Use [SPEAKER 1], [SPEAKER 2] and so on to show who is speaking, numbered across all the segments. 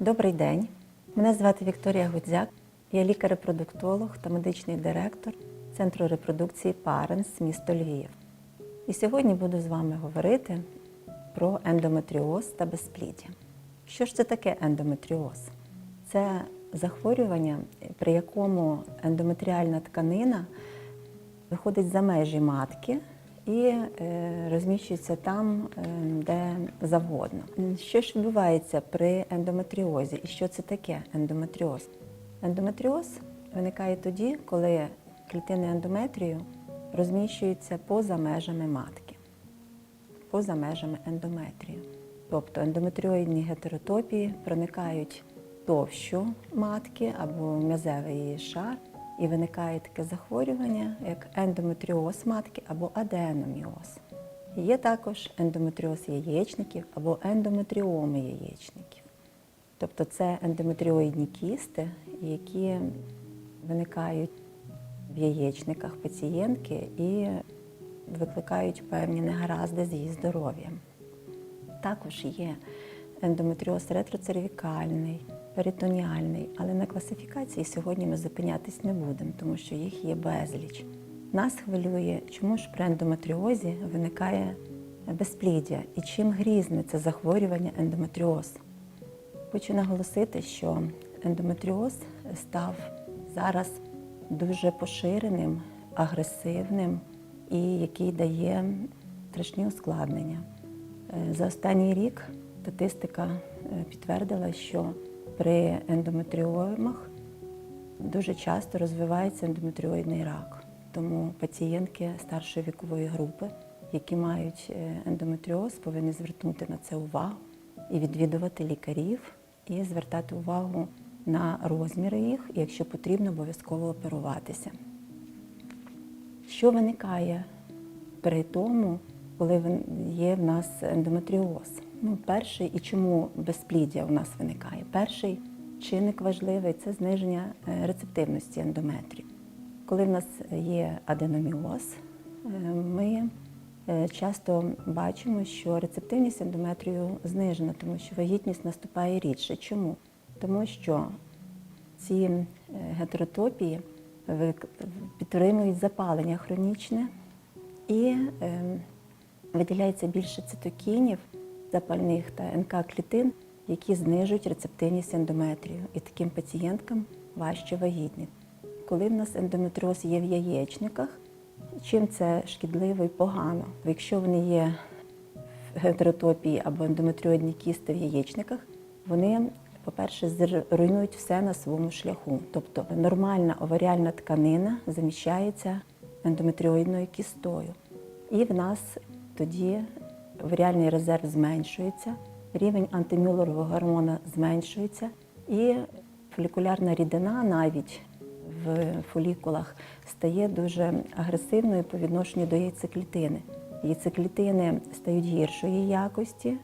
[SPEAKER 1] Добрий день. Мене звати Вікторія Гудзяк. Я лікар-репродуктолог та медичний директор Центру репродукції Паренс місто Львів. І сьогодні буду з вами говорити про ендометріоз та безпліддя. Що ж це таке ендометріоз? Це захворювання, при якому ендометріальна тканина виходить за межі матки і е, розміщується там, е, де завгодно. Що ж відбувається при ендометріозі і що це таке ендометріоз? Ендометріоз виникає тоді, коли клітини ендометрію розміщуються поза межами матки, поза межами ендометрію. Тобто ендометріоїдні гетеротопії проникають товщу матки або м'язевий її шар, і виникає таке захворювання, як ендометріоз матки або аденоміоз. Є також ендометріоз яєчників або ендометріоми яєчників. Тобто це ендометріоїдні кісти, які виникають в яєчниках пацієнтки і викликають певні негаразди з її здоров'ям. Також є ендометріоз ретроцервікальний, перитоніальний, але на класифікації сьогодні ми зупинятись не будемо, тому що їх є безліч. Нас хвилює, чому ж при ендометріозі виникає безпліддя і чим грізне це захворювання ендометріоз. Хочу наголосити, що ендометріоз став зараз дуже поширеним, агресивним і який дає страшні ускладнення. Е, За останній рік статистика е, підтвердила, що при ендометріомах дуже часто розвивається ендометріоїдний рак. Тому пацієнтки старшої вікової групи, які мають е, ендометріоз, повинні звернути на це увагу і відвідувати лікарів, і звертати увагу на розміри їх, якщо потрібно, обов'язково оперуватися. Що виникає при тому, коли є в нас ендометріоз? Ну, перший і чому безпліддя у нас виникає? Перший чинник важливий це зниження е, рецептивності ендометрію. Коли в нас є аденоміоз, е, ми е, часто бачимо, що рецептивність ендометрію знижена, тому що вагітність наступає рідше. Чому? Тому що ці гетеротопії підтримують запалення хронічне і е, виділяється більше цитокінів, запальних та НК-клітин, які знижують рецептивність ендометрію. І таким пацієнткам важче вагітніти. Коли в нас ендометріоз є в яєчниках, чим це шкідливо і погано? Якщо вони є в гетеротопії або ендометріоїдні кісти в яєчниках, вони, по-перше, зруйнують все на своєму шляху. Тобто нормальна оваріальна тканина заміщається ендометріоїдною кістою. І в нас тоді оваріальний резерв зменшується, рівень антимюллерового гормона зменшується, і фолікулярна рідина навіть в фолікулах стає дуже агресивною по відношенню до яйцеклітини. Яйцеклітини стають гіршої якості,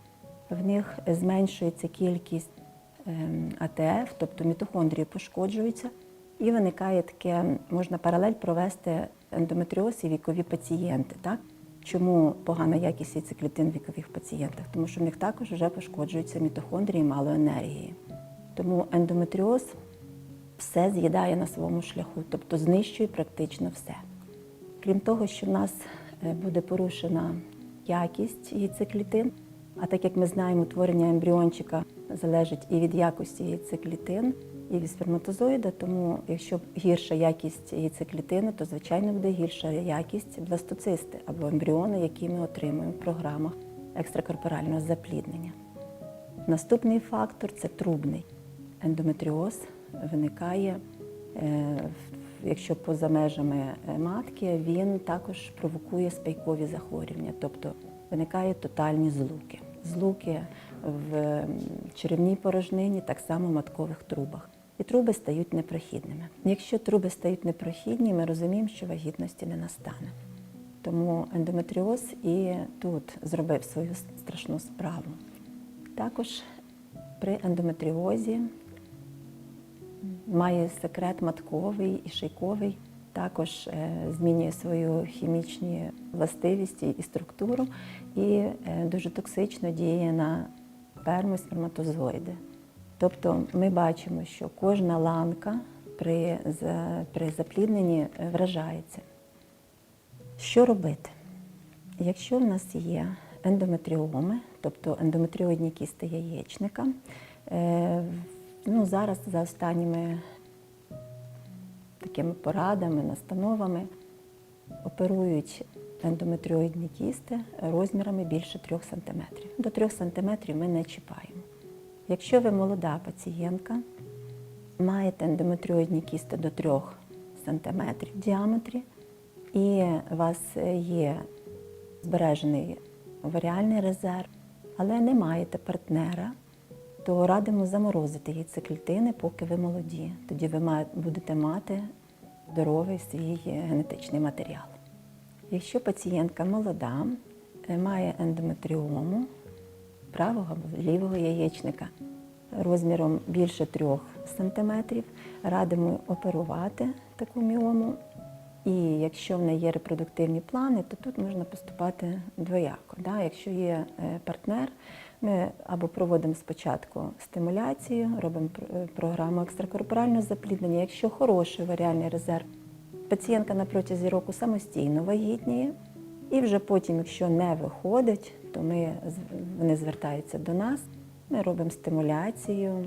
[SPEAKER 1] в них зменшується кількість ем, АТФ, тобто мітохондрії пошкоджуються, і виникає таке, можна паралель провести ендометріоз і вікові пацієнти. Так? Чому погана якість яйцеклітин в вікових пацієнтах? Тому що в них також вже пошкоджуються мітохондрії, мало енергії. Тому ендометріоз все з'їдає на своєму шляху, тобто знищує практично все. Крім того, що в нас е, буде порушена якість яйцеклітин, а так як ми знаємо, утворення ембріончика залежить і від якості яйцеклітин, і від сперматозоїда, тому якщо гірша якість яйцеклітини, то звичайно буде гірша якість бластоцисти або ембріони, які ми отримуємо в програмах екстракорпорального запліднення. Наступний фактор це трубний. Ендометріоз виникає, е, якщо поза межами е, матки, він також провокує спайкові захворювання, тобто виникають тотальні злуки. Злуки в черевній порожнині, так само в маткових трубах. І труби стають непрохідними. Якщо труби стають непрохідні, ми розуміємо, що вагітності не настане. Тому ендометріоз і тут зробив свою страшну справу. Також при ендометріозі має секрет матковий і шийковий також е, змінює свою хімічні властивості і структуру, і е, дуже токсично діє на сперму і сперматозоїди. Тобто ми бачимо, що кожна ланка при, при заплідненні вражається. Що робити? Якщо в нас є ендометріоми, тобто ендометріоїдні кісти яєчника, е, ну, зараз за останніми такими порадами, настановами оперують ендометріоїдні кісти розмірами більше 3 см. До 3 см ми не чіпаємо. Якщо ви молода пацієнтка, маєте ендометріоїдні кісти до 3 см в діаметрі, і у вас є збережений оваріальний резерв, але не маєте партнера, то радимо заморозити яйцеклітини, поки ви молоді. Тоді ви будете мати здоровий свій генетичний матеріал. Якщо пацієнтка молода, е, має ендометріому правого або лівого яєчника розміром більше 3 см, радимо оперувати таку міому. І якщо в неї є репродуктивні плани, то тут можна поступати двояко. Да? Якщо є е, партнер, ми або проводимо спочатку стимуляцію, робимо е, програму екстракорпорального запліднення. Якщо хороший варіальний резерв, пацієнтка на протязі року самостійно вагітніє, і вже потім, якщо не виходить, то ми, вони звертаються до нас, ми робимо стимуляцію,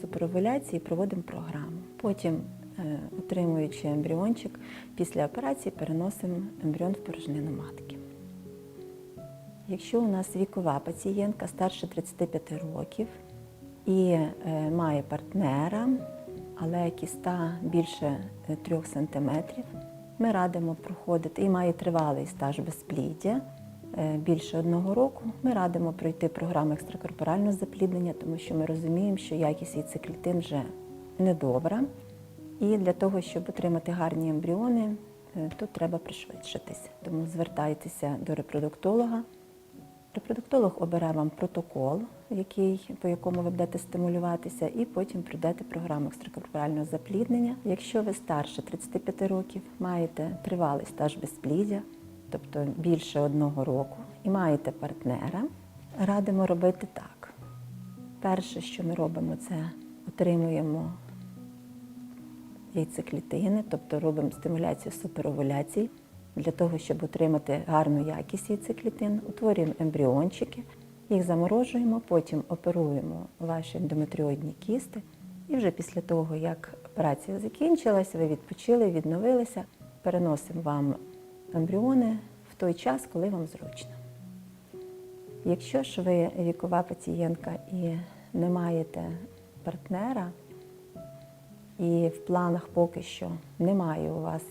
[SPEAKER 1] суперовуляції проводимо програму. Потім, е, отримуючи ембріончик, після операції переносимо ембріон в порожнину матки. Якщо у нас вікова пацієнтка старше 35 років і е, має партнера, але кіста більше 3 см, ми радимо проходити і має тривалий стаж безпліддя е, більше одного року. Ми радимо пройти програму екстракорпорального запліднення, тому що ми розуміємо, що якість яйцеклітин вже недобра. І для того, щоб отримати гарні ембріони, е, тут треба пришвидшитися. Тому звертайтеся до репродуктолога. Репродуктолог обере вам протокол, який, по якому ви будете стимулюватися, і потім пройдете програму екстракорпорального запліднення. Якщо ви старше 35 років, маєте тривалий стаж безпліддя, тобто більше одного року, і маєте партнера, радимо робити так. Перше, що ми робимо, це отримуємо яйцеклітини, тобто робимо стимуляцію суперовуляції для того, щоб отримати гарну якість яйцеклітин, утворюємо ембріончики, їх заморожуємо, потім оперуємо ваші ендометріоїдні кісти. І вже після того, як операція закінчилась, ви відпочили, відновилися, переносимо вам ембріони в той час, коли вам зручно. Якщо ж ви вікова пацієнтка і не маєте партнера, і в планах поки що немає у вас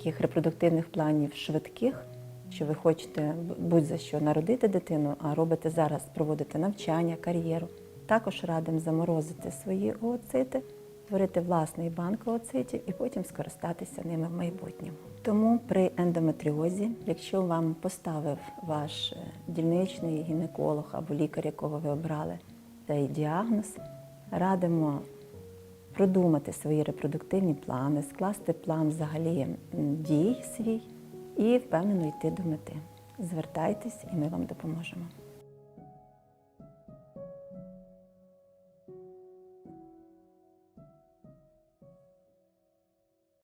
[SPEAKER 1] таких репродуктивних планів швидких, що ви хочете будь-за що народити дитину, а робите зараз, проводите навчання, кар'єру. Також радимо заморозити свої ooцити, створити власний банк ooцитів і потім скористатися ними в майбутньому. Тому при ендометріозі, якщо вам поставив ваш е, дільничний гінеколог або лікар, якого ви обрали цей діагноз, радимо продумати свої репродуктивні плани, скласти план взагалі дій свій і впевнено йти до мети. Звертайтесь, і ми вам допоможемо.